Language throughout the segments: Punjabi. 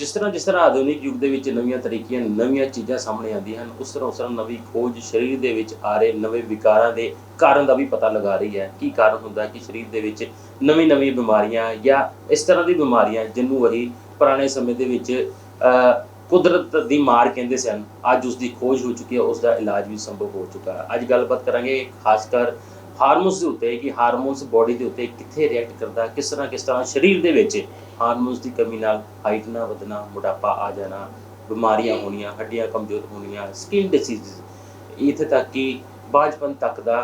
ਜਿਸ ਤਰ੍ਹਾਂ ਜਿਸ ਤਰ੍ਹਾਂ ਆਧੁਨਿਕ ਯੁੱਗ ਦੇ ਵਿੱਚ ਨਵੀਆਂ ਤਰੀਕੀਆਂ ਨਵੀਆਂ ਚੀਜ਼ਾਂ ਸਾਹਮਣੇ ਆਉਂਦੀਆਂ ਹਨ ਉਸ ਤਰ੍ਹਾਂ ਉਸ ਤਰ੍ਹਾਂ ਨਵੀਂ ਖੋਜ ਸਰੀਰ ਦੇ ਵਿੱਚ ਆ ਰਹੇ ਨਵੇਂ ਵਿਕਾਰਾਂ ਦੇ ਕਾਰਨ ਦਾ ਵੀ ਪਤਾ ਲਗਾ ਰਹੀ ਹੈ। ਕੀ ਕਾਰਨ ਹੁੰਦਾ ਕਿ ਸਰੀਰ ਦੇ ਵਿੱਚ ਨਵੀਂ ਨਵੀਂ ਬਿਮਾਰੀਆਂ ਜਾਂ ਇਸ ਤਰ੍ਹਾਂ ਦੀ ਬਿਮਾਰੀਆਂ ਜਿਹਨੂੰ ਅਸੀਂ ਪੁਰਾਣੇ ਸਮੇਂ ਦੇ ਵਿੱਚ ਅਹ, ਕੁਦਰਤ ਦੀ ਮਾਰ ਕਹਿੰਦੇ ਸਨ ਅੱਜ ਉਸ ਦੀ ਖੋਜ ਹੋ ਚੁੱਕੀ ਹੈ ਉਸ ਦਾ ਇਲਾਜ ਵੀ ਸੰਭਵ ਹੋ ਚੁੱਕਾ ਹੈ। ਅੱਜ ਗੱਲਬਾਤ ਕਰਾਂਗੇ ਖਾਸ ਕਰ ਹਾਰਮੋਨਸ ਦੇ ਉੱਤੇ ਕਿ ਹਾਰਮੋਨਸ ਬੋਡੀ ਦੇ ਉੱਤੇ ਕਿੱਥੇ ਰਿਐਕਟ ਕਰਦਾ ਕਿਸ ਤਰ੍ਹਾਂ ਕਿਸ ਤਰ੍ਹਾਂ ਸਰੀਰ ਦੇ ਵਿੱਚ ਹਾਰਮੋਨਸ ਦੀ ਕਮੀ ਨਾਲ ਹਾਈਟ ਨਾ ਵਧਣਾ ਮੋਟਾਪਾ ਆ ਜਾਣਾ ਬਿਮਾਰੀਆਂ ਹੋਣੀਆਂ ਹੱਡੀਆਂ ਕਮਜ਼ੋਰ ਹੋਣੀਆਂ ਸਕਿਨ ਡਿਸੀਜ਼ ਇੱਥੇ ਤੱਕ ਕਿ ਬਾਝਪਨ ਤੱਕ ਦਾ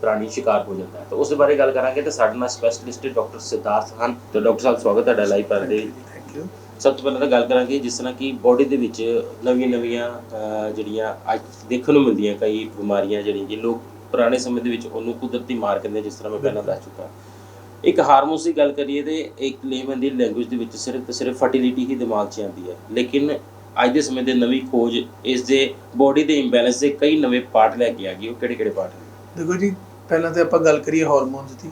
ਪ੍ਰਾਣੀ ਸ਼ਿਕਾਰ ਹੋ ਜਾਂਦਾ ਹੈ। ਤਾਂ ਉਸ ਬਾਰੇ ਗੱਲ ਕਰਾਂਗੇ ਤਾਂ ਸਾਡੇ ਨਾਲ ਸਪੈਸ਼ਲਿਸਟ ਡਾਕਟਰ ਸਿਧਾਰਥ ਹਨ। ਤਾਂ ਡਾਕਟਰ ਸਾਹਿਬ ਸਵਾਗਤ ਹੈ ਤੁਹਾਡਾ ਲਾਈਵ ਪਰ ਦੇ। ਥੈਂਕ ਯੂ ਸਭ ਤੋਂ ਪਹਿਲਾਂ ਤਾਂ ਗੱਲ ਕਰਾਂਗੇ ਜਿਸ ਤਰ੍ਹਾਂ ਕਿ ਬੋਡੀ ਦੇ ਵਿੱਚ ਨਵੀਆਂ ਨਵੀਆਂ ਜਿਹੜੀਆਂ ਅੱਜ ਦੇਖਣ ਨੂੰ ਮਿਲਦੀਆਂ ਕਈ ਬਿਮਾਰੀਆਂ ਜਿਹੜੀਆਂ ਕਿ ਲੋਕ ਪੁਰਾਣੇ ਸਮੇਂ ਦੇ ਵਿੱਚ ਉਹਨੂੰ ਕੁਦਰਤੀ ਮਾਰ ਕਹਿੰਦੇ ਜਿਸ ਤਰ੍ਹਾਂ ਮੈਂ ਪਹਿਲਾਂ ਦੱਸ ਚੁੱਕਾ। ਇੱਕ ਹਾਰਮੋਨਸ ਦੀ ਗੱਲ ਕਰੀਏ ਤੇ ਇੱਕ ਲੇਮਨ ਦੀ ਲੈਂਗੁਏਜ ਦੇ ਵਿੱਚ ਸਿਰਫ ਤੇ ਸਿਰਫ ਫਰਟੀਲਿਟੀ ਹੀ ਦਿਮਾਗ 'ਚ ਆਉਂਦੀ ਹੈ। ਲੇਕਿਨ ਅੱਜ ਦੇ ਸਮੇਂ ਦੇ ਨਵੀਂ ਖੋਜ ਇਸ ਦੇ ਬੋਡੀ ਦੇ ਇੰਬੈਲੈਂਸ ਦੇ ਕਈ ਨਵੇਂ ਪਾਰਟ ਲੈ ਕੇ ਆ ਗਈ, ਉਹ ਕਿਹੜੇ ਕਿਹੜੇ ਪਾਰਟ ਨੇ? ਦੇਖੋ ਜੀ, ਪਹਿਲਾਂ ਤੇ ਆਪਾਂ ਗੱਲ ਕਰੀਏ ਹਾਰਮੋਨਸ ਦੀ।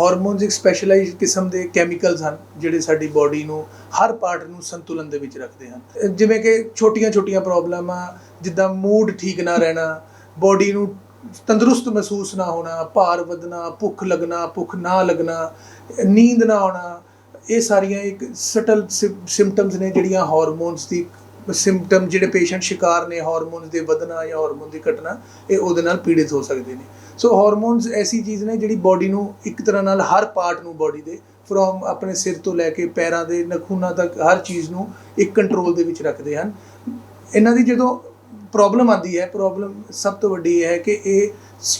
ਹਾਰਮੋਨਸ ਇੱਕ ਸਪੈਸ਼ਲਾਈਜ਼ਡ ਕਿਸਮ ਦੇ ਕੈਮੀਕਲਸ ਹਨ, ਜਿਹੜੇ ਸਾਡੀ ਬਾਡੀ ਨੂੰ ਹਰ ਪਾਰਟ ਨੂੰ ਸੰਤੁਲਨ ਦੇ ਵਿੱਚ ਰੱਖਦੇ ਹਨ। ਜਿਵੇਂ ਕਿ ਛੋਟੀਆਂ-ਛੋਟੀਆਂ ਪ੍ਰੋਬਲਮਾਂ ਜਿੱਦਾਂ ਮੂਡ ਠੀਕ ਨਾ ਰਹਿਣਾ ਬਾਡੀ ਨੂੰ ਤੰਦਰੁਸਤ ਮਹਿਸੂਸ ਨਾ ਹੋਣਾ, ਭਾਰ ਵਧਣਾ, ਭੁੱਖ ਲੱਗਣਾ, ਭੁੱਖ ਨਾ ਲੱਗਣਾ, ਨੀਂਦ ਨਾ ਆਉਣਾ, ਇਹ ਸਾਰੀਆਂ ਇੱਕ ਸਟਲ ਸਿੰਪਟਮਸ ਨੇ ਜਿਹੜੀਆਂ ਹਾਰਮੋਨਸ ਦੀ ਸਿੰਪਟਮ ਜਿਹੜੇ ਪੇਸ਼ੈਂਟ ਸ਼ਿਕਾਰ ਨੇ ਹਾਰਮੋਨਸ ਦੇ ਵਧਣਾ ਜਾਂ ਹਾਰਮੋਨ ਦੀ ਘਟਨਾ ਇਹ ਉਹਦੇ ਨਾਲ ਪੀੜਿਤ ਹੋ ਸਕਦੇ ਨੇ। ਸੋ ਹਾਰਮੋਨਸ ਐਸੀ ਚੀਜ਼ ਨੇ ਜਿਹੜੀ ਬਾਡੀ ਨੂੰ ਇੱਕ ਤਰ੍ਹਾਂ ਨਾਲ ਹਰ ਪਾਰਟ ਨੂੰ ਬਾਡੀ ਦੇ ਫਰੋਮ ਆਪਣੇ ਸਿਰ ਤੋਂ ਲੈ ਕੇ ਪੈਰਾਂ ਦੇ ਨਖੂਨਾਂ ਤੱਕ ਹਰ ਚੀਜ਼ ਨੂੰ ਇੱਕ ਕੰਟਰੋਲ ਦੇ ਵਿੱਚ ਰੱਖਦੇ ਹਨ। ਇਹਨਾਂ ਦੀ ਜਦੋਂ ਪ੍ਰੋਬਲਮ ਆਉਂਦੀ ਹੈ ਪ੍ਰੋਬਲਮ ਸਭ ਤੋਂ ਵੱਡੀ ਇਹ ਹੈ ਕਿ ਇਹ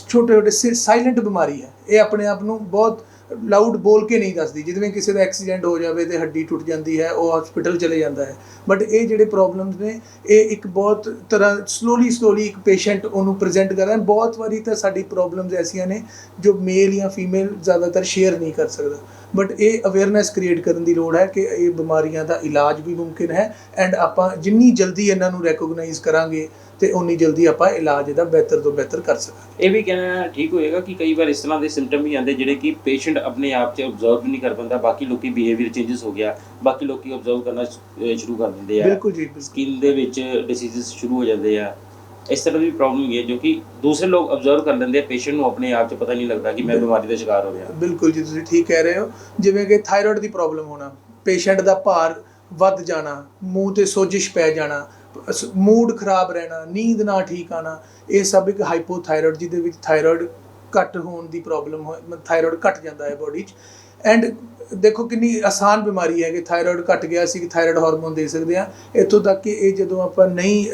ਛੋਟੇ ਛੋਟੇ ਸਾਇਲੈਂਟ ਬਿਮਾਰੀ ਹੈ। ਇਹ ਆਪਣੇ ਆਪ ਨੂੰ ਬਹੁਤ ਲਾਊਡ ਬੋਲ ਕੇ ਨਹੀਂ ਦੱਸਦੀ। ਜਿਵੇਂ ਕਿਸੇ ਦਾ ਐਕਸੀਡੈਂਟ ਹੋ ਜਾਵੇ ਤੇ ਹੱਡੀ ਟੁੱਟ ਜਾਂਦੀ ਹੈ, ਉਹ ਹਸਪੀਟਲ ਚਲੇ ਜਾਂਦਾ ਹੈ। ਬਟ ਇਹ ਜਿਹੜੇ ਪ੍ਰੋਬਲਮਸ ਨੇ, ਇਹ ਇੱਕ ਬਹੁਤ ਤਰ੍ਹਾਂ ਸਲੋਲੀ ਸਲੋਲੀ ਇੱਕ ਪੇਸ਼ੈਂਟ ਉਹਨੂੰ ਪ੍ਰੈਜ਼ੈਂਟ ਕਰਦਾ ਬਹੁਤ ਵਾਰੀ ਤਾਂ ਸਾਡੀ ਪ੍ਰੋਬਲਮਸ ਐਸੀਆਂ ਨੇ ਜੋ ਮੇਲ ਜਾਂ ਫੀਮੇਲ ਜ਼ਿਆਦਾਤਰ ਸ਼ੇਅਰ ਨਹੀਂ ਕਰ ਸਕਦਾ। ਬਟ ਇਹ ਅਵੇਅਰਨੈਸ ਕ੍ਰੀਏਟ ਕਰਨ ਦੀ ਲੋੜ ਹੈ ਕਿ ਇਹ ਬਿਮਾਰੀਆਂ ਦਾ ਇਲਾਜ ਵੀ ਮੁਮਕਿਨ ਹੈ। ਐਂਡ ਆਪਾਂ ਜਿੰਨੀ ਜਲਦੀ ਇਹਨਾਂ ਨੂੰ ਰੈਕੋਗਨਾਈਜ਼ ਕਰਾਂਗੇ ਤੇ ਉਨੀ ਜਲਦੀ ਆਪਾਂ ਇਲਾਜ ਇਹਦਾ ਬਿਹਤਰ ਤੋਂ ਬਿਹਤਰ ਕਰ ਸਕਾਂਗੇ। ਇਹ ਵੀ ਕਹਿਣਾ ਠੀਕ ਹੋਏਗਾ ਕਿ ਕਈ ਵਾਰ ਇਸ ਤਰ੍ਹਾਂ ਦੇ ਸਿੰਪਟਮ ਵੀ ਆਉਂਦੇ ਜਿਹੜੇ ਕਿ ਪੇਸ਼ੈਂਟ ਆਪਣੇ ਆਪ 'ਚ ਆਬਜ਼ਰਵ ਨਹੀਂ ਕਰ ਪਾਉਂਦਾ ਬਾਕੀ ਲੋਕੀ ਬਿਹੇਵੀਅਰ ਚੇਂਜਸ ਹੋ ਗਿਆ ਬਾਕੀ ਲੋਕੀ ਆਬਜ਼ਰਵ ਕਰਨਾ ਸ਼ੁਰੂ ਕਰ ਦਿੰਦੇ ਆ। ਬਿਲਕੁਲ ਜੀ ਸਕਿਨ ਦੇ ਵਿੱਚ ਡਿਸੀਜ਼ਸ ਸ਼ੁਰੂ ਹੋ ਜਾਂਦੇ ਆ। ਇਸ ਤਰ੍ਹਾਂ ਦੀ ਪ੍ਰੋਬਲਮ ਹੈ ਜੋ ਕਿ ਦੂਸਰੇ ਲੋਕ ਆਬਜ਼ਰਵ ਕਰ ਲੈਂਦੇ ਆ ਪੇਸ਼ੈਂਟ ਨੂੰ ਆਪਣੇ ਆਪ 'ਚ ਪਤਾ ਨਹੀਂ ਲੱਗਦਾ ਕਿ ਮੈਂ ਬਿਮਾਰੀ ਦਾ ਸ਼ਿਕਾਰ ਹੋ ਗਿਆ ਬਿਲਕੁਲ ਜੀ ਤੁਸੀਂ ਠੀਕ ਕਹਿ ਰਹੇ ਹੋ। ਜਿਵੇਂ ਕਿ ਥਾਇਰਾਇਡ ਦੀ ਪ੍ਰੋਬਲਮ ਹੋਣਾ ਪੇਸ਼ੈਂਟ ਦਾ ਭਾਰ ਵੱਧ ਜਾਣਾ ਮੂੰਹ ਤੇ ਸੋਜਿਸ਼ ਪੈ ਜਾਣਾ ਮੂਡ ਖਰਾਬ ਰਹਿਣਾ, ਨੀਂਦ ਨਾ ਠੀਕ ਆਣਾ, ਇਹ ਸਭ ਇੱਕ ਹਾਈਪੋਥਾਇਰੋਇਡ ਜਿਹਦੇ ਵਿੱਚ ਥਾਇਰੋਇਡ ਘੱਟ ਹੋਣ ਦੀ ਪ੍ਰੋਬਲਮ ਹੋ ਥਾਇਰੋਇਡ ਘਟ ਜਾਂਦਾ ਹੈ ਬੋਡੀ 'ਚ। ਐਂਡ ਦੇਖੋ ਕਿੰਨੀ ਆਸਾਨ ਬਿਮਾਰੀ ਹੈ ਕਿ ਥਾਇਰਾਇਡ ਘਟ ਗਿਆ ਸੀ ਕਿ ਥਾਇਰੋਇਡ ਹਾਰਮੋਨ ਦੇ ਸਕਦੇ ਆ ਇੱਥੋਂ ਤੱਕ ਕਿ ਇਹ ਜਦੋਂ ਆਪਾਂ ਨਹੀਂ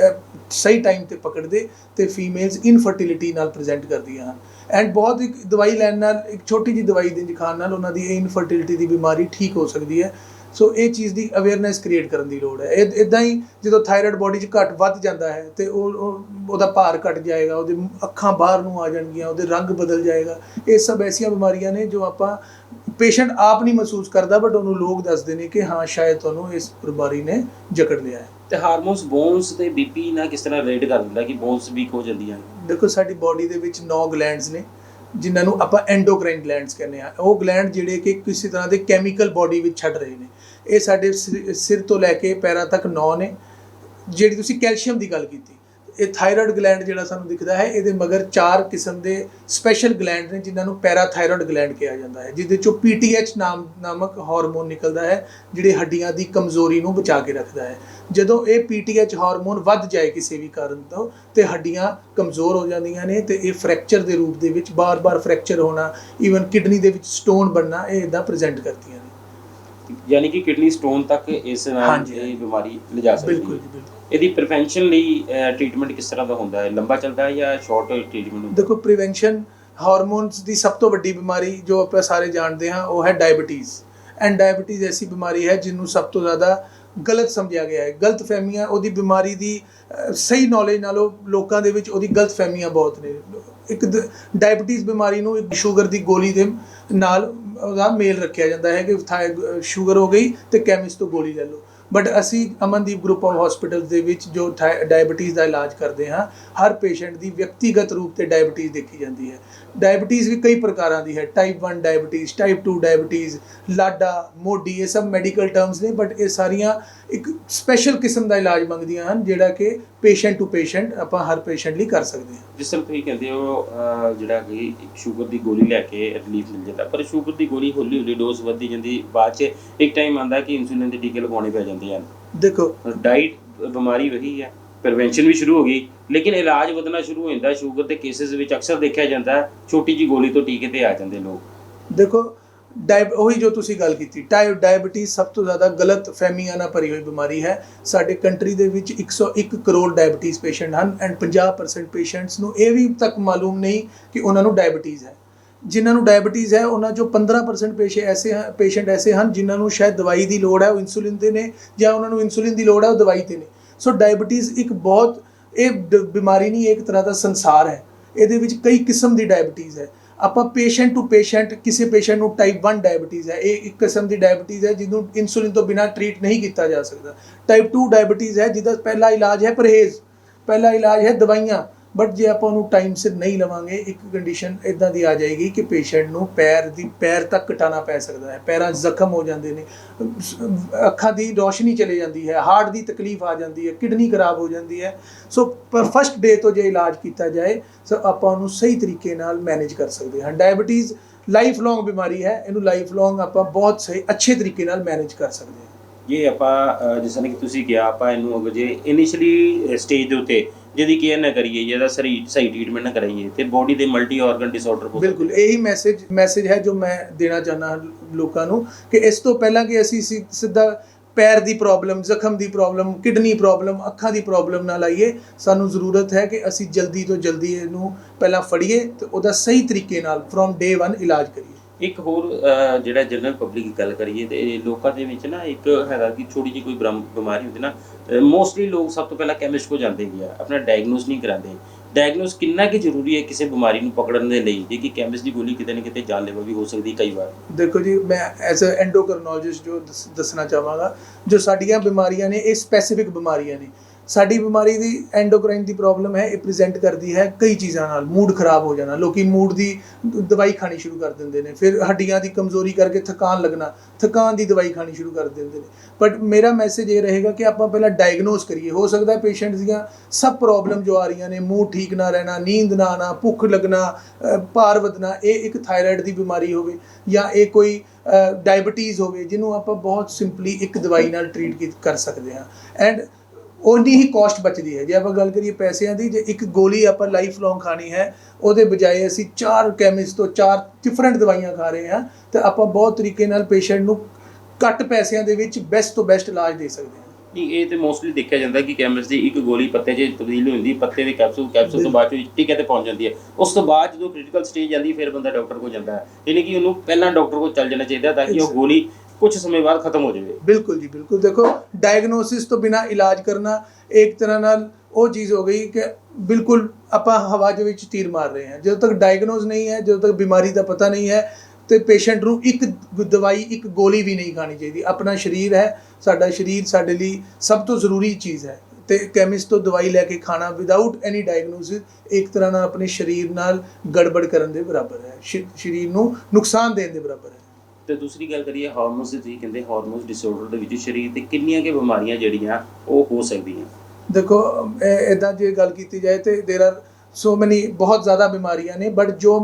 ਸਹੀ ਟਾਈਮ ਤੇ ਪਕੜਦੇ, ਤੇ ਫੀਮੇਲਸ ਇਨਫਰਟੀਲਿਟੀ ਨਾਲ ਪ੍ਰੈਜ਼ੈਂਟ ਕਰਦੀਆਂ ਹਨ। ਐਂਡ ਬਹੁਤ ਇੱਕ ਦਵਾਈ ਲੈਣ ਨਾਲ, ਇੱਕ ਛੋਟੀ ਜਿਹੀ ਦਵਾਈ ਦੇ ਖਾਣ ਨਾਲ ਉਹਨਾਂ ਦੀ ਇਹ ਇਨਫਰਟੀਲਿਟੀ ਦੀ ਬਿਮਾਰੀ ਠੀਕ ਹੋ ਸਕਦੀ ਹੈ। ਸੋ ਇਹ ਚੀਜ਼ ਦੀ ਅਵੇਅਰਨੈਸ ਕ੍ਰੀਏਟ ਕਰਨ ਦੀ ਲੋੜ ਹੈ। ਇਦਾਂ ਹੀ ਜਦੋਂ ਥਾਇਰਾਇਡ ਬਾਡੀ 'ਚ ਘਟ ਵੱਧ ਜਾਂਦਾ ਹੈ ਤੇ ਉਹ ਉਹ- ਉਹਦਾ ਭਾਰ ਘਟ ਜਾਏਗਾ ਉਹਦੇ ਅੱਖਾਂ ਬਾਹਰ ਨੂੰ ਆ ਜਾਣਗੀਆਂ ਉਹਦੇ ਰੰਗ ਬਦਲ ਜਾਏਗਾ। ਇਹ ਸਭ ਐਸੀਆਂ ਬਿਮਾਰੀਆਂ ਨੇ ਜੋ ਆਪਾਂ ਪੇਸ਼ੈਂਟ ਆਪ ਨਹੀਂ ਮਹਿਸੂਸ ਕਰਦਾ ਬਟ ਉਹਨੂੰ ਲੋਕ ਦੱਸਦੇ ਨੇ ਕਿ ਹਾਂ ਸ਼ਾਇਦ ਤੁਹਾਨੂੰ ਇਸ ਬਿਮਾਰੀ ਨੇ ਜਕੜ ਲਿਆ ਹੈ। ਤੇ ਹਾਰਮੋਨਸ ਬੋਨਸ ਤੇ ਬੀਪੀ ਨਾਲ ਕਿਸ ਤਰ੍ਹਾਂ ਰਿਲੇਟ ਕਰ ਦਿੰਦਾ ਕਿ ਬੋਨਸ ਵੀਕ ਹੋ ਜਾਂਦੀਆਂ ਨੇ? ਦੇਖੋ ਸਾਡੀ ਬਾਡੀ ਦੇ ਵਿੱਚ 9 ਗਲੈਂਡਸ ਨੇ। ਜਿਨ੍ਹਾਂ ਨੂੰ ਆਪਾਂ ਐਂਡੋਕ੍ਰਾਈਨ ਗਲੈਂਡਸ ਕਹਿੰਦੇ ਆ ਉਹ ਗਲੈਂਡ ਜਿਹੜੇ ਕਿ ਕਿਸੇ ਤਰ੍ਹਾਂ ਦੇ ਕੈਮੀਕਲ ਬਾਡੀ ਵਿੱਚ ਛੱਡ ਰਹੇ ਨੇ। ਇਹ ਸਾਡੇ ਸਿਰ ਸਿਰ ਤੋਂ ਲੈ ਕੇ ਪੈਰਾਂ ਤੱਕ ਨੌ ਨੇ। ਜਿਹੜੀ ਤੁਸੀਂ ਕੈਲਸ਼ੀਅਮ ਦੀ ਗੱਲ ਕੀਤੀ ਇਹ ਥਾਇਰਾਇਡ ਗਲੈਂਡ ਜਿਹੜਾ ਸਾਨੂੰ ਦਿਖਦਾ ਹੈ, ਇਹਦੇ ਮਗਰ ਚਾਰ ਕਿਸਮ ਦੇ ਸਪੈਸ਼ਲ ਗਲੈਂਡ ਨੇ, ਜਿਨ੍ਹਾਂ ਨੂੰ ਪੈਰਾਥਾਇਰਾਇਡ ਗਲੈਂਡ ਕਿਹਾ ਜਾਂਦਾ ਹੈ, ਜਿਹਦੇ ਚੋਂ ਪੀਟੀਐਚ ਨਾਮ, ਨਾਮਕ ਹਾਰਮੋਨ ਨਿਕਲਦਾ ਹੈ, ਜਿਹੜੇ ਹੱਡੀਆਂ ਦੀ ਕਮਜ਼ੋਰੀ ਨੂੰ ਬਚਾ ਕੇ ਰੱਖਦਾ ਹੈ। ਜਦੋਂ ਇਹ ਪੀਟੀਐਚ ਹਾਰਮੋਨ ਵੱਧ ਜਾਏ ਕਿਸੇ ਵੀ ਕਾਰਨ ਤੋਂ, ਤੇ ਹੱਡੀਆਂ ਕਮਜ਼ੋਰ ਹੋ ਜਾਂਦੀਆਂ ਨੇ, ਤੇ ਇਹ ਫ੍ਰੈਕਚਰ ਦੇ ਰੂਪ ਦੇ ਵਿੱਚ ਬਾਰ-ਬਾਰ ਫ੍ਰੈਕਚਰ ਹੋਣਾ ਈਵਨ ਕਿਡਨੀ ਦੇ ਵਿੱਚ ਸਟੋਨ ਬਣਨਾ, ਇਹ ਇਦਾਂ ਪ੍ਰੈਜ਼ੈਂਟ ਕਰਦੀਆਂ ਯਾਨੀ ਕਿ ਕਿਡਨੀ ਸਟੋਨ ਤੱਕ ਇਸ ਨਾਲ ਹਾਂਜੀ। ਇਹ ਬਿਮਾਰੀ ਲਿਜਾ ਸਕਦੀ ਬਿਲਕੁਲ ਹੈ ਜੀ ਬਿਲਕੁਲ। ਇਹਦੀ ਪ੍ਰੀਵੈਂਸ਼ਨ ਲਈ ਟ੍ਰੀਟਮੈਂਟ ਕਿਸ ਤਰ੍ਹਾਂ ਦਾ ਹੁੰਦਾ ਹੈ? ਲੰਬਾ ਚੱਲਦਾ ਹੈ ਜਾਂ ਸ਼ਾਰਟ ਟ੍ਰੀਟਮੈਂਟ ਹੁੰਦਾ ਦੇਖੋ ਪ੍ਰੀਵੈਂਸ਼ਨ ਹਾਰਮੋਨਸ ਦੀ ਸਭ ਤੋਂ ਵੱਡੀ ਬਿਮਾਰੀ ਜੋ ਆਪਾਂ ਸਾਰੇ ਜਾਣਦੇ ਹਾਂ ਉਹ ਹੈ ਡਾਇਬੀਟੀਜ਼ ਐਂਡ ਡਾਇਬੀਟੀਜ਼ ਐਸੀ ਬਿਮਾਰੀ ਹੈ ਜਿਹਨੂੰ ਸਭ ਤੋਂ ਜ਼ਿਆਦਾ ਗਲਤ ਸਮਝਿਆ ਗਿਆ ਹੈ। ਗਲਤ ਫਹਿਮੀਆਂ ਉਹਦੀ ਬਿਮਾਰੀ ਦੀ ਅਹ, ਸਹੀ ਨੌਲੇਜ ਨਾਲੋਂ ਲੋਕਾਂ ਦੇ ਵਿੱਚ ਉਹਦੀ ਗਲਤ ਫਹਿਮੀਆਂ ਬਹੁਤ ਨੇ। ਇੱਕ ਡਾਇਬੀਟੀਜ਼ ਬਿਮਾਰੀ ਨੂੰ ਇੱਕ ਸ਼ੂਗਰ ਦੀ ਗੋਲੀ ਦੇ ਨਾਲ ਉਹਦਾ ਮੇਲ ਰੱਖਿਆ ਜਾਂਦਾ ਹੈ ਕਿ ਸ਼ੂਗਰ ਹੋ ਗਈ ਤੇ ਕੈਮਿਸਟ ਤੋਂ ਗੋਲੀ ਲੈ ਲਓ। ਬਟ ਅਸੀਂ ਅਮਨਦੀਪ ਗਰੁੱਪ ਆਫ ਹਸਪੀਟਲ ਦੇ ਵਿੱਚ ਜੋ ਡਾਇਬੀਟੀਜ਼ ਦਾ ਇਲਾਜ ਕਰਦੇ ਹਾਂ, ਹਰ ਪੇਸ਼ੈਂਟ ਦੀ ਵਿਅਕਤੀਗਤ ਰੂਪ ਤੇ ਡਾਇਬੀਟੀਜ਼ ਦੇਖੀ ਜਾਂਦੀ ਹੈ। ਡਾਇਬੀਟੀਜ਼ ਵੀ ਕਈ ਪ੍ਰਕਾਰਾਂ ਦੀ ਹੈ। Type 1 diabetes type 2 diabetes LADA MODY ਇਹ ਸਭ ਮੈਡੀਕਲ ਟਰਮਸ ਨੇ ਬਟ ਇਹ ਸਾਰੀਆਂ ਇੱਕ ਸਪੈਸ਼ਲ ਕਿਸਮ ਦਾ ਇਲਾਜ ਮੰਗਦੀਆਂ ਹਨ ਜਿਹੜਾ ਕਿ ਪੇਸ਼ੈਂਟ ਟੂ ਪੇਸ਼ੈਂਟ ਆਪਾਂ ਹਰ ਪੇਸ਼ੈਂਟ ਲਈ ਕਰ ਸਕਦੇ ਹਾਂ। ਜਿਸ ਤਰ੍ਹਾਂ ਤੁਸੀਂ ਕਹਿੰਦੇ ਹੋ ਜਿਹੜਾ ਕਿ ਇੱਕ ਸ਼ੂਗਰ ਦੀ ਗੋਲੀ ਲੈ ਕੇ ਰਿਲੀਫ ਮਿਲ ਜਾਂਦਾ ਪਰ ਸ਼ੂਗਰ ਦੀ ਗੋਲੀ ਹੌਲੀ ਹੌਲੀ ਡੋਜ਼ ਵੱਧਦੀ ਜਾਂਦੀ ਬਾਅਦ 'ਚ ਇੱਕ ਟਾਈਮ ਆਉਂਦਾ ਕਿ ਇਨਸੂਲਿਨ ਦੇ ਟੀਕੇ ਲਗਾਉਣੇ ਪੈ ਜਾਂਦੇ ਹਨ। ਦੇਖੋ। ਡਾਈਟ ਬਿਮਾਰੀ ਵਹੀ ਹੈ ਪ੍ਰੀਵੈਂਸ਼ਨ ਵੀ ਸ਼ੁਰੂ ਹੋ ਗਈ ਲੇਕਿਨ ਇਲਾਜ ਵਧਣਾ ਸ਼ੁਰੂ ਹੋ ਜਾਂਦਾ ਸ਼ੂਗਰ ਦੇ ਕੇਸਿਸ ਵਿੱਚ ਅਕਸਰ ਦੇਖਿਆ ਜਾਂਦਾ ਹੈ, ਛੋਟੀ ਜੀ ਗੋਲੀ ਤੋਂ ਟੀਕੇ ਤੇ ਆ ਜਾਂਦੇ ਲੋਕ। ਦੇਖੋ ਡਾਇਬ ਉਹੀ ਜੋ ਤੁਸੀਂ ਗੱਲ ਕੀਤੀ ਟਾਈਪ ਡਾਇਬਟੀਜ਼ ਸਭ ਤੋਂ ਜ਼ਿਆਦਾ ਗਲਤ ਫਹਿਮੀਆਂ ਨਾਲ ਭਰੀ ਹੋਈ ਬਿਮਾਰੀ ਹੈ। ਸਾਡੇ ਕੰਟਰੀ ਦੇ ਵਿੱਚ 101 ਕਰੋੜ ਡਾਇਬਟੀਜ਼ ਪੇਸ਼ੈਂਟ ਹਨ ਐਂਡ 50% ਪੇਸ਼ੈਂਟਸ ਨੂੰ ਇਹ ਵੀ ਤੱਕ ਮਾਲੂਮ ਨਹੀਂ ਕਿ ਉਹਨਾਂ ਨੂੰ ਡਾਇਬਟੀਜ਼ ਹੈ। ਜਿਨ੍ਹਾਂ ਨੂੰ ਡਾਇਬਟੀਜ਼ ਹੈ ਉਹਨਾਂ ਚੋਂ 15% ਪੇਸ਼ੇ ਐਸੇ ਪੇਸ਼ੈਂਟ ਐਸੇ ਹਨ ਜਿਨ੍ਹਾਂ ਨੂੰ ਸ਼ਾਇਦ ਦਵਾਈ ਦੀ ਲੋੜ ਹੈ ਉਹ ਇਨਸੂਲਿਨ ਤੇ ਨੇ ਜਾਂ ਉਹਨਾਂ ਨੂੰ ਇਨਸੂਲਿਨ ਦੀ ਲੋੜ ਹੈ ਉਹ ਦਵਾਈ ਤੇ ਨੇ। ਸੋ ਡਾਇਬੀਟੀਜ਼ ਇੱਕ ਬਹੁਤ, ਇਹ ਡ- ਬਿਮਾਰੀ ਨਹੀਂ ਇੱਕ ਤਰ੍ਹਾਂ ਦਾ ਸੰਸਾਰ ਹੈ। ਇਹਦੇ ਵਿੱਚ ਕਈ ਕਿਸਮ ਦੀ ਡਾਇਬੀਟੀਜ਼ ਹੈ। ਆਪਾਂ ਪੇਸ਼ੈਂਟ ਟੂ ਪੇਸ਼ੈਂਟ ਕਿਸੇ ਪੇਸ਼ੈਂਟ ਨੂੰ ਟਾਈਪ 1 ਡਾਇਬੀਟੀਜ਼ ਹੈ। ਇਹ ਇੱਕ ਕਿਸਮ ਦੀ ਡਾਇਬੀਟੀਜ਼ ਹੈ, ਜਿਹਨੂੰ ਇਨਸੂਲਿਨ ਤੋਂ ਬਿਨਾ ਟ੍ਰੀਟ ਨਹੀਂ ਕੀਤਾ ਜਾ ਸਕਦਾ। ਟਾਈਪ 2 ਡਾਇਬੀਟੀਜ਼ ਹੈ, ਜਿਹਦਾ ਪਹਿਲਾ ਇਲਾਜ ਹੈ ਪਰਹੇਜ਼। ਪਹਿਲਾ ਇਲਾਜ ਹੈ ਦਵਾਈਆਂ। ਬਟ ਜੇ ਆਪਾਂ ਉਹਨੂੰ ਟਾਈਮ ਸਿਰ ਨਹੀਂ ਲਵਾਂਗੇ, ਇੱਕ ਕੰਡੀਸ਼ਨ ਇਦਾਂ ਦੀ ਆ ਜਾਏਗੀ ਕਿ ਪੇਸ਼ੈਂਟ ਨੂੰ ਪੈਰ ਦੀ, ਪੈਰ ਤੱਕ ਕਟਾਣਾ ਪੈ ਸਕਦਾ ਹੈ। ਪੈਰਾਂ ਜ਼ਖਮ ਹੋ ਜਾਂਦੇ ਨੇ। ਅੱਖਾਂ ਦੀ ਰੋਸ਼ਨੀ ਚਲੇ ਜਾਂਦੀ ਹੈ ਹਾਰਟ ਦੀ ਤਕਲੀਫ ਆ ਜਾਂਦੀ ਹੈ, ਕਿਡਨੀ ਖਰਾਬ ਹੋ ਜਾਂਦੀ ਹੈ। ਸੋ ਪਰ ਫਸਟ ਡੇ ਤੋਂ ਜੇ ਇਲਾਜ ਕੀਤਾ ਜਾਏ ਸੋ ਆਪਾਂ ਉਹਨੂੰ ਸਹੀ ਤਰੀਕੇ ਨਾਲ ਮੈਨੇਜ ਕਰ ਸਕਦੇ ਹਾਂ। ਡਾਇਬੀਟੀਜ਼ ਲਾਈਫ ਲੌਂਗ ਬਿਮਾਰੀ ਹੈ। ਇਹਨੂੰ ਲਾਈਫ ਲੌਂਗ ਆਪਾਂ ਬਹੁਤ ਸਹੀ, ਅੱਛੇ ਤਰੀਕੇ ਨਾਲ ਮੈਨੇਜ ਕਰ ਸਕਦੇ ਹਾਂ। ਜੇ ਆਪਾਂ ਜਿਸ ਤਰ੍ਹਾਂ ਕਿ ਤੁਸੀਂ ਕਿਹਾ, ਆਪਾਂ ਇਹਨੂੰ ਅਗਰ ਜੇ ਇਨੀਸ਼ੀਅਲੀ ਸਟੇਜ ਦੇ ਉੱਤੇ ਜਿਹਦੀ ਕੇਅਰ ਨਾ ਕਰੀਏ ਜਿਹਦਾ ਸਹੀ ਸਹੀ ਟ੍ਰੀਟਮੈਂਟ ਨਾ ਕਰਾਈਏ, ਤੇ ਬੋਡੀ ਦੇ ਮਲਟੀ ਆਰਗਨ ਡਿਸਆਰਡਰ ਹੋ ਬਿਲਕੁਲ, ਇਹੀ ਮੈਸੇਜ ਮੈਸੇਜ ਹੈ ਜੋ ਮੈਂ ਦੇਣਾ ਚਾਹੁੰਦਾ ਲੋਕਾਂ ਨੂੰ ਕਿ ਇਸ ਤੋਂ ਪਹਿਲਾਂ ਕਿ ਅਸੀਂ ਸਿੱਧਾ ਪੈਰ ਦੀ ਪ੍ਰੋਬਲਮ ਜ਼ਖਮ ਦੀ ਪ੍ਰੋਬਲਮ ਕਿਡਨੀ ਪ੍ਰੋਬਲਮ ਅੱਖਾਂ ਦੀ ਪ੍ਰੋਬਲਮ ਨਾਲ ਆਈਏ ਸਾਨੂੰ ਜ਼ਰੂਰਤ ਹੈ ਕਿ ਅਸੀਂ ਜਲਦੀ ਤੋਂ ਜਲਦੀ ਇਹਨੂੰ ਪਹਿਲਾਂ ਫੜੀਏ ਤੇ ਉਹਦਾ ਸਹੀ ਤਰੀਕੇ ਨਾਲ ਫਰੋਮ ਡੇ 1 ਇਲਾਜ ਕਰੀਏ। ਇੱਕ ਹੋਰ ਅਹ, ਜਿਹੜਾ ਜਨਰਲ ਪਬਲਿਕ ਦੀ ਗੱਲ ਕਰੀਏ ਤੇ ਲੋਕਾਂ ਦੇ ਵਿੱਚ ਨਾ ਇੱਕ ਹੈਗਾ ਕਿ ਛੋਟੀ ਜਿਹੀ ਕੋਈ ਬ੍ਰਹਮ- ਬਿਮਾਰੀ ਹੁੰਦੀ ਨਾ ਮੋਸਟਲੀ ਲੋਕ ਸਭ ਤੋਂ ਪਹਿਲਾਂ ਕੈਮਿਸਟ ਕੋ ਜਾਂਦੇ ਗਿਆ ਆਪਣਾ ਡਾਇਗਨੋਸ ਨਹੀਂ ਕਰਾਉਂਦੇ। ਡਾਇਗਨੋਸ ਕਿੰਨਾ ਕਿ ਜ਼ਰੂਰੀ ਹੈ ਕਿਸੇ ਬਿਮਾਰੀ ਨੂੰ ਪਕੜਨ ਦੇ ਲਈ? ਜੇ ਕਿ ਕੈਮਿਸਟ ਦੀ ਗੋਲੀ ਕਿਤੇ ਨਾ ਕਿਤੇ ਜਾਨਲੇਵਾ ਵੀ ਹੋ ਸਕਦੀ ਕਈ ਵਾਰ। ਦੇਖੋ ਜੀ ਮੈਂ ਐਜ਼ ਅ ਐਂਡੋਕਰਨੋਲੋਜਿਸਟ ਜੋ ਦੱਸ- ਦੱਸਣਾ ਚਾਹਾਂਗਾ ਜੋ ਸਾਡੀਆਂ ਬਿਮਾਰੀਆਂ ਨੇ ਇਹ ਸਪੈਸੀਫਿਕ ਬਿਮਾਰੀਆਂ ਨੇ। ਸਾਡੀ ਬਿਮਾਰੀ ਦੀ ਐਂਡੋਕਰਾਈਨ ਦੀ ਪ੍ਰੋਬਲਮ ਹੈ, ਇਹ ਪ੍ਰੈਜ਼ੈਂਟ ਕਰਦੀ ਹੈ ਕਈ ਚੀਜ਼ਾਂ ਨਾਲ ਮੂਡ ਖਰਾਬ ਹੋ ਜਾਣਾ ਲੋਕੀ ਮੂਡ ਦੀ ਦਵਾਈ ਖਾਣੀ ਸ਼ੁਰੂ ਕਰ ਦਿੰਦੇ ਨੇ, ਫਿਰ ਹੱਡੀਆਂ ਦੀ ਕਮਜ਼ੋਰੀ ਕਰਕੇ ਥਕਾਨ ਲੱਗਣਾ, ਥਕਾਨ ਦੀ ਦਵਾਈ ਖਾਣੀ ਸ਼ੁਰੂ ਕਰ ਦਿੰਦੇ ਨੇ। ਬਟ ਮੇਰਾ ਮੈਸੇਜ ਇਹ ਰਹੇਗਾ ਕਿ ਆਪਾਂ ਪਹਿਲਾਂ ਡਾਇਗਨੋਸ ਕਰੀਏ, ਹੋ ਸਕਦਾ ਹੈ ਪੇਸ਼ੈਂਟ ਦੀਆਂ ਸਭ ਪ੍ਰੋਬਲਮ ਜੋ ਆ ਰਹੀਆਂ ਨੇ ਮੂਡ ਠੀਕ ਨਾ ਰਹਿਣਾ, ਨੀਂਦ ਨਾ ਆਣਾ ਭੁੱਖ ਲੱਗਣਾ ਭਾਰ ਵਧਣਾ, ਇਹ ਇੱਕ ਥਾਇਰਾਇਡ ਦੀ ਬਿਮਾਰੀ ਹੋਵੇ ਜਾਂ ਇਹ ਕੋਈ ਡਾਇਬੀਟੀਜ਼ ਹੋਵੇ, ਜਿਹਨੂੰ ਆਪਾਂ ਬਹੁਤ ਸਿੰਪਲੀ ਇੱਕ ਦਵਾਈ ਨਾਲ ਟ੍ਰੀਟ ਕਰ ਸਕਦੇ ਹਾਂ। ਐਂਡ ਉਨੀ ਹੀ ਕਾਸਟ ਬਚਦੀ ਹੈ। ਜੇ ਆਪਾਂ ਗੱਲ ਕਰੀਏ ਪੈਸਿਆਂ ਦੀ ਜੇ ਇੱਕ ਗੋਲੀ ਆਪਾਂ ਲਾਈਫ ਲੌਂਗ ਖਾਣੀ ਹੈ ਉਹਦੇ ਬਜਾਏ ਅਸੀਂ ਚਾਰ ਕੈਮਿਸਟ ਤੋਂ ਚਾਰ ਡਿਫਰੈਂਟ ਦਵਾਈਆਂ ਖਾ ਰਹੇ ਹਾਂ ਤੇ ਆਪਾਂ ਬਹੁਤ ਤਰੀਕੇ ਨਾਲ ਪੇਸ਼ੈਂਟ ਨੂੰ ਘੱਟ ਪੈਸਿਆਂ ਦੇ ਵਿੱਚ ਬੈਸਟ ਤੋਂ ਬੈਸਟ ਇਲਾਜ ਦੇ ਸਕਦੇ ਹਾਂ। ਨਹੀਂ ਇਹ ਤੇ ਮੋਸਟਲੀ ਦੇਖਿਆ ਜਾਂਦਾ ਕਿ ਕੈਮਿਸਟ ਦੀ ਇੱਕ ਗੋਲੀ ਪੱਤੇ 'ਚ ਤਬਦੀਲ ਹੁੰਦੀ ਪੱਤੇ ਦੇ ਕੈਪਸੂਲ ਕੈਪਸੂਲ ਤੋਂ ਬਾਅਦ 'ਚ ਟੀਕੇ ਤੇ ਪਹੁੰਚ ਜਾਂਦੀ ਹੈ। ਉਸ ਤੋਂ ਬਾਅਦ ਜਦੋਂ ਕ੍ਰਿਟੀਕਲ ਸਟੇਜ ਜਾਂਦੀ ਹੈ, ਫਿਰ ਬੰਦਾ ਡਾਕਟਰ ਕੋਲ ਜਾਂਦਾ ਹੈ। ਯਾਨੀ ਕਿ ਉਹਨੂੰ ਪਹਿਲਾਂ ਡਾਕਟਰ ਕੋਲ ਚੱਲ ਜਾਣਾ ਚਾਹੀਦਾ ਤਾਂ ਕਿ ਉਹ ਗੋਲੀ ਕੁਝ ਸਮੇਂ ਬਾਅਦ ਖਤਮ ਹੋ ਜਾਵੇ। ਬਿਲਕੁਲ ਜੀ, ਬਿਲਕੁਲ। ਦੇਖੋ ਡਾਇਗਨੋਸਿਸ ਤੋਂ ਬਿਨਾ ਇਲਾਜ ਕਰਨਾ ਇੱਕ ਤਰ੍ਹਾਂ ਨਾਲ ਉਹ ਚੀਜ਼ ਹੋ ਗਈ ਕਿ ਬਿਲਕੁਲ ਆਪਾਂ ਹਵਾ ਦੇ ਵਿੱਚ ਤੀਰ ਮਾਰ ਰਹੇ ਹਾਂ। ਜਦੋਂ ਤੱਕ ਡਾਇਗਨੋਸ ਨਹੀਂ ਹੈ, ਜਦੋਂ ਤੱਕ ਬਿਮਾਰੀ ਦਾ ਪਤਾ ਨਹੀਂ ਹੈ, ਤੇ ਪੇਸ਼ੈਂਟ ਨੂੰ ਇੱਕ ਦਵਾਈ, ਇੱਕ ਗੋਲੀ ਵੀ ਨਹੀਂ ਖਾਣੀ ਚਾਹੀਦੀ। ਆਪਣਾ ਸਰੀਰ ਹੈ, ਸਾਡਾ ਸਰੀਰ ਸਾਡੇ ਲਈ ਸਭ ਤੋਂ ਜ਼ਰੂਰੀ ਚੀਜ਼ ਹੈ। ਤੇ ਕੈਮਿਸਟ ਤੋਂ ਦਵਾਈ ਲੈ ਕੇ ਖਾਣਾ ਵਿਦਆਊਟ ਐਨੀ ਡਾਇਗਨੋਸਿਸ ਇੱਕ ਤਰ੍ਹਾਂ ਨਾਲ ਆਪਣੇ ਸਰੀਰ ਨਾਲ ਗੜਬੜ ਕਰਨ ਦੇ ਬਰਾਬਰ ਹੈ। ਸਰੀਰ ਨੂੰ ਨੁਕਸਾਨ ਦੇਣ ਦੇ ਬਰਾਬਰ ਹੈ। ਤੇ ਦੂਸਰੀ ਗੱਲ ਕਰੀਏ ਹਾਰਮੋਨਸ ਦੀ ਤੁਸੀਂ ਕਹਿੰਦੇ ਹਾਰਮੋਨਸ ਡਿਸਆਰਡਰ ਦੇ ਵਿੱਚ ਸਰੀਰ ਤੇ ਕਿੰਨੀਆਂ ਕਿ ਬਿਮਾਰੀਆਂ ਜਿਹੜੀਆਂ ਉਹ ਹੋ ਸਕਦੀਆਂ ਦੇਖੋ ਇਦਾਂ ਜੇ ਗੱਲ ਕੀਤੀ ਜਾਏ ਤੇ देयर आर ਸੋ ਮਨੀ ਬਹੁਤ ਜ਼ਿਆਦਾ ਬਿਮਾਰੀਆਂ ਨੇ ਬਟ ਜੋ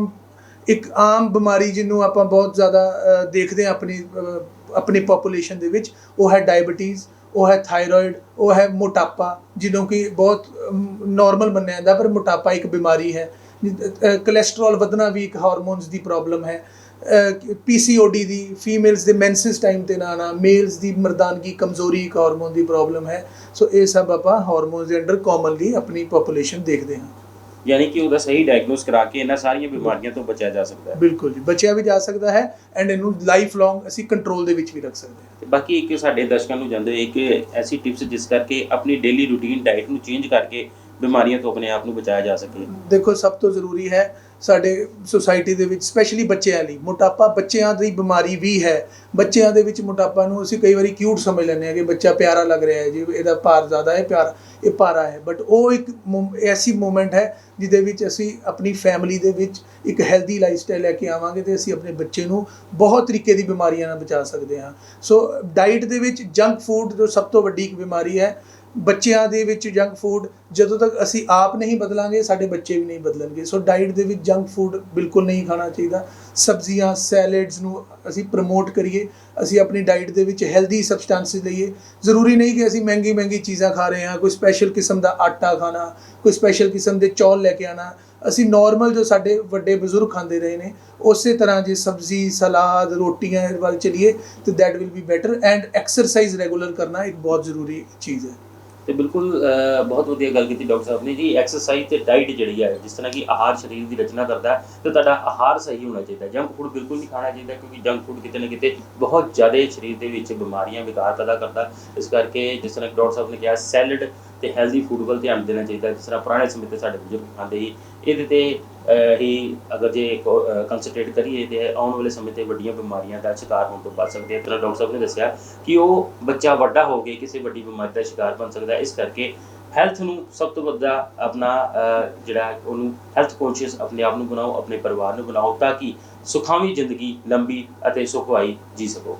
ਇੱਕ ਆਮ ਬਿਮਾਰੀ ਜਿਹਨੂੰ ਆਪਾਂ ਬਹੁਤ ਜ਼ਿਆਦਾ ਅ, ਦੇਖਦੇ ਹਾਂ ਆਪਣੀ ਅ, ਆਪਣੀ ਪੋਪੂਲੇਸ਼ਨ ਦੇ ਵਿੱਚ ਉਹ ਹੈ ਡਾਇਬੀਟੀਜ਼ ਉਹ ਹੈ ਥਾਇਰਾਇਡ ਉਹ ਹੈ ਮੋਟਾਪਾ ਜਿਹਨੂੰ ਕਿ ਬਹੁਤ ਨਾਰਮਲ ਮੰਨਿਆ ਜਾਂਦਾ ਪਰ ਮੋਟਾਪਾ ਇੱਕ ਬਿਮਾਰੀ ਹੈ ਕੋਲੇਸਟ੍ਰੋਲ ਵਧਣਾ ਵੀ ਇੱਕ ਹਾਰਮੋਨਸ ਦੀ ਪ੍ਰੋਬਲਮ ਹੈ ਪੀਸੀਓਡੀ ਦੀ ਫੀਮੇਲਸ ਦੇ ਮੈਂਸਸ ਟਾਈਮ ਤੇ ਨਾ ਆਉਣਾ ਮੇਲਸ ਦੀ ਮਰਦਾਨਗੀ ਕਮਜ਼ੋਰੀ ਇੱਕ ਹਾਰਮੋਨ ਦੀ ਪ੍ਰੋਬਲਮ ਹੈ। ਸੋ ਇਹ ਸਭ ਆਪਾਂ ਹਾਰਮੋਨਸ ਦੇ ਅੰਡਰ ਕਾਮਨਲੀ ਆਪਣੀ ਪੋਪੂਲੇਸ਼ਨ ਦੇਖਦੇ ਹਾਂ। ਯਾਨੀ ਕਿ ਉਹਦਾ ਸਹੀ ਡਾਇਗਨੋਸ ਕਰਾ ਕੇ ਇਹਨਾਂ ਸਾਰੀਆਂ ਬਿਮਾਰੀਆਂ ਤੋਂ ਬਚਿਆ ਜਾ ਸਕਦਾ ਹੈ। ਬਿਲਕੁਲ ਜੀ ਬਚਿਆ ਵੀ ਜਾ ਸਕਦਾ ਹੈ ਐਂਡ ਇਹਨੂੰ ਲਾਈਫ ਲੌਂਗ ਅਸੀਂ ਕੰਟਰੋਲ ਦੇ ਵਿੱਚ ਵੀ ਰੱਖ ਸਕਦੇ ਹਾਂ। ਤੇ ਬਾਕੀ ਇੱਕ ਸਾਡੇ ਦਰਸ਼ਕਾਂ ਨੂੰ ਜਾਂਦੇ ਇੱਕ ਐਸੀ ਟਿਪਸ ਜਿਸ ਕਰਕੇ ਆਪਣੀ ਡੇਲੀ ਰੂਟੀਨ ਡਾਈਟ ਨੂੰ ਚੇਂਜ ਕਰਕੇ ਬਿਮਾਰੀਆਂ ਤੋਂ ਆਪਣੇ ਆਪ ਨੂੰ ਬਚਾਇਆ ਜਾ ਸਕੇ। ਦੇਖੋ, ਸਭ ਤੋਂ ਜ਼ਰੂਰੀ ਹੈ ਸਾਡੇ ਸੁਸਾਇਟੀ ਦੇ ਵਿੱਚ ਸਪੈਸ਼ਲੀ ਬੱਚਿਆਂ ਲਈ, ਮੋਟਾਪਾ ਬੱਚਿਆਂ ਦੀ ਬਿਮਾਰੀ ਵੀ ਹੈ। ਬੱਚਿਆਂ ਦੇ ਵਿੱਚ ਮੋਟਾਪਾ ਨੂੰ ਅਸੀਂ ਕਈ ਵਾਰੀ ਕਿਊਟ ਸਮਝ ਲੈਂਦੇ ਹਾਂ ਕਿ ਬੱਚਾ ਪਿਆਰਾ ਲੱਗ ਰਿਹਾ ਹੈ, ਜੀ ਇਹਦਾ ਭਾਰ ਜ਼ਿਆਦਾ ਹੈ, ਪਿਆਰ, ਇਹ ਭਾਰਾ ਹੈ। ਬਟ ਉਹ ਇੱਕ ਮੂਮ- ਐਸੀ ਮੂਮੈਂਟ ਹੈ ਜਿਹਦੇ ਵਿੱਚ ਅਸੀਂ ਆਪਣੀ ਫੈਮਿਲੀ ਦੇ ਵਿੱਚ ਇੱਕ ਹੈਲਦੀ ਲਾਈਫਸਟਾਈਲ ਲੈ ਕੇ ਆਵਾਂਗੇ ਤੇ ਅਸੀਂ ਆਪਣੇ ਬੱਚੇ ਨੂੰ ਬਹੁਤ ਤਰੀਕੇ ਦੀ ਬਿਮਾਰੀਆਂ ਨਾਲ ਬਚਾ ਸਕਦੇ ਹਾਂ। ਸੋ ਡਾਈਟ ਦੇ ਵਿੱਚ ਜੰਕ ਫੂਡ ਜੋ ਸਭ ਤੋਂ ਵੱਡੀ ਇੱਕ ਬਿਮਾਰੀ ਹੈ, ਬੱਚਿਆਂ ਦੇ ਵਿੱਚ ਜੰਕ ਫੂਡ ਜਦੋਂ ਤੱਕ ਅਸੀਂ ਆਪ ਨਹੀਂ ਬਦਲਾਂਗੇ, ਸਾਡੇ ਬੱਚੇ ਵੀ ਨਹੀਂ ਬਦਲਣਗੇ। ਸੋ ਡਾਈਟ ਦੇ ਵਿੱਚ ਜੰਕ ਫੂਡ ਬਿਲਕੁਲ ਨਹੀਂ ਖਾਣਾ ਚਾਹੀਦਾ। ਸਬਜ਼ੀਆਂ ਸੈਲਡਸ ਨੂੰ ਅਸੀਂ ਪ੍ਰਮੋਟ ਕਰੀਏ, ਅਸੀਂ ਆਪਣੀ ਡਾਈਟ ਦੇ ਵਿੱਚ ਹੈਲਦੀ ਸਬਸਟੈਂਸਸ ਲਈਏ। ਜ਼ਰੂਰੀ ਨਹੀਂ ਕਿ ਅਸੀਂ ਮਹਿੰਗੀ ਮਹਿੰਗੀ ਚੀਜ਼ਾਂ ਖਾ ਰਹੇ ਹਾਂ, ਕੋਈ ਸਪੈਸ਼ਲ ਕਿਸਮ ਦਾ ਆਟਾ ਖਾਣਾ, ਕੋਈ ਸਪੈਸ਼ਲ ਕਿਸਮ ਦੇ ਚੌਲ ਲੈ ਕੇ ਆਣਾ। ਅਸੀਂ ਨਾਰਮਲ ਜੋ ਸਾਡੇ ਵੱਡੇ ਬਜ਼ੁਰਗ ਖਾਂਦੇ ਰਹੇ ਨੇ, ਉਸੇ ਤਰ੍ਹਾਂ ਜੇ ਸਬਜ਼ੀ, ਸਲਾਦ, ਰੋਟੀਆਂ ਵੱਲ ਚਲੀਏ, ਤੇ that will be better and exercise regular ਕਰਨਾ ਇੱਕ ਬਹੁਤ ਜ਼ਰੂਰੀ ਚੀਜ਼ ਹੈ। ਤੇ ਬਿਲਕੁਲ ਬਹੁਤ ਵਧੀਆ ਗੱਲ ਕੀਤੀ ਡਾਕਟਰ ਸਾਹਿਬ ਨੇ ਜੀ। ਐਕਸਰਸਾਈਜ਼ ਤੇ ਡਾਈਟ ਜਿਹੜੀ ਹੈ ਜਿਸ ਤਰ੍ਹਾਂ ਕਿ ਆਹਾਰ ਸਰੀਰ ਦੀ ਰਚਨਾ ਕਰਦਾ ਹੈ, ਤੇ ਤੁਹਾਡਾ ਆਹਾਰ ਸਹੀ ਹੋਣਾ ਚਾਹੀਦਾ ਜੰਕ ਫੂਡ ਬਿਲਕੁਲ ਨਹੀਂ ਖਾਣਾ ਚਾਹੀਦਾ, ਕਿਉਂਕਿ ਜੰਕ ਫੂਡ ਕਿਤੇ ਨਾ ਕਿਤੇ ਬਹੁਤ ਜ਼ਿਆਦਾ ਸਰੀਰ ਦੇ ਵਿੱਚ ਬਿਮਾਰੀਆਂ, ਵਿਕਾਰ ਪੈਦਾ ਕਰਦਾ ਇਸ ਕਰਕੇ ਜਿਸ ਤਰ੍ਹਾਂ ਡਾਕਟਰ ਸਾਹਿਬ ਨੇ ਕਿਹਾ ਸੈਲਡ ਤੇ ਹੈਲਦੀ ਫੂਡ ਵੱਲ ਧਿਆਨ ਦੇਣਾ ਚਾਹੀਦਾ ਜਿਸ ਤਰ੍ਹਾਂ ਪੁਰਾਣੇ ਸਮੇਂ ਤੇ ਸਾਡੇ ਬਜ਼ੁਰਗ ਖਾਂਦੇ ਸੀ, ਇਹਦੇ ਤੇ ਹੀ ਅਗਰ ਜੇ ਕੰਸੈਂਟਰੇਟ ਕਰੀਏ ਤੇ ਆਉਣ ਵਾਲੇ ਸਮੇਂ ਤੇ ਵੱਡੀਆਂ ਬਿਮਾਰੀਆਂ ਦਾ ਸ਼ਿਕਾਰ ਹੋਣ ਤੋਂ ਬਚ ਸਕਦੇ ਆ। ਤਰ੍ਹਾਂ ਡਾਕਟਰ ਸਾਹਿਬ ਨੇ ਦੱਸਿਆ ਕਿ ਉਹ ਬੱਚਾ ਵੱਡਾ ਹੋ ਕੇ ਕਿਸੇ ਵੱਡੀ ਬਿਮਾਰੀ ਦਾ ਸ਼ਿਕਾਰ ਬਣ ਸਕਦਾ। ਇਸ ਕਰਕੇ ਹੈਲਥ ਨੂੰ ਸਭ ਤੋਂ ਵੱਡਾ ਆਪਣਾ ਜਿਹੜਾ ਉਹਨੂੰ ਹੈਲਥ ਕੌਨਸ਼ੀਅਸ ਆਪਣੇ ਆਪ ਨੂੰ ਬਣਾਓ, ਆਪਣੇ ਪਰਿਵਾਰ ਨੂੰ ਬਣਾਓ ਤਾਂ ਕਿ ਸੁਖਾਵੀਂ ਜ਼ਿੰਦਗੀ ਲੰਬੀ ਅਤੇ ਸੁਖਵਾਈ ਜੀ ਸਕੋ।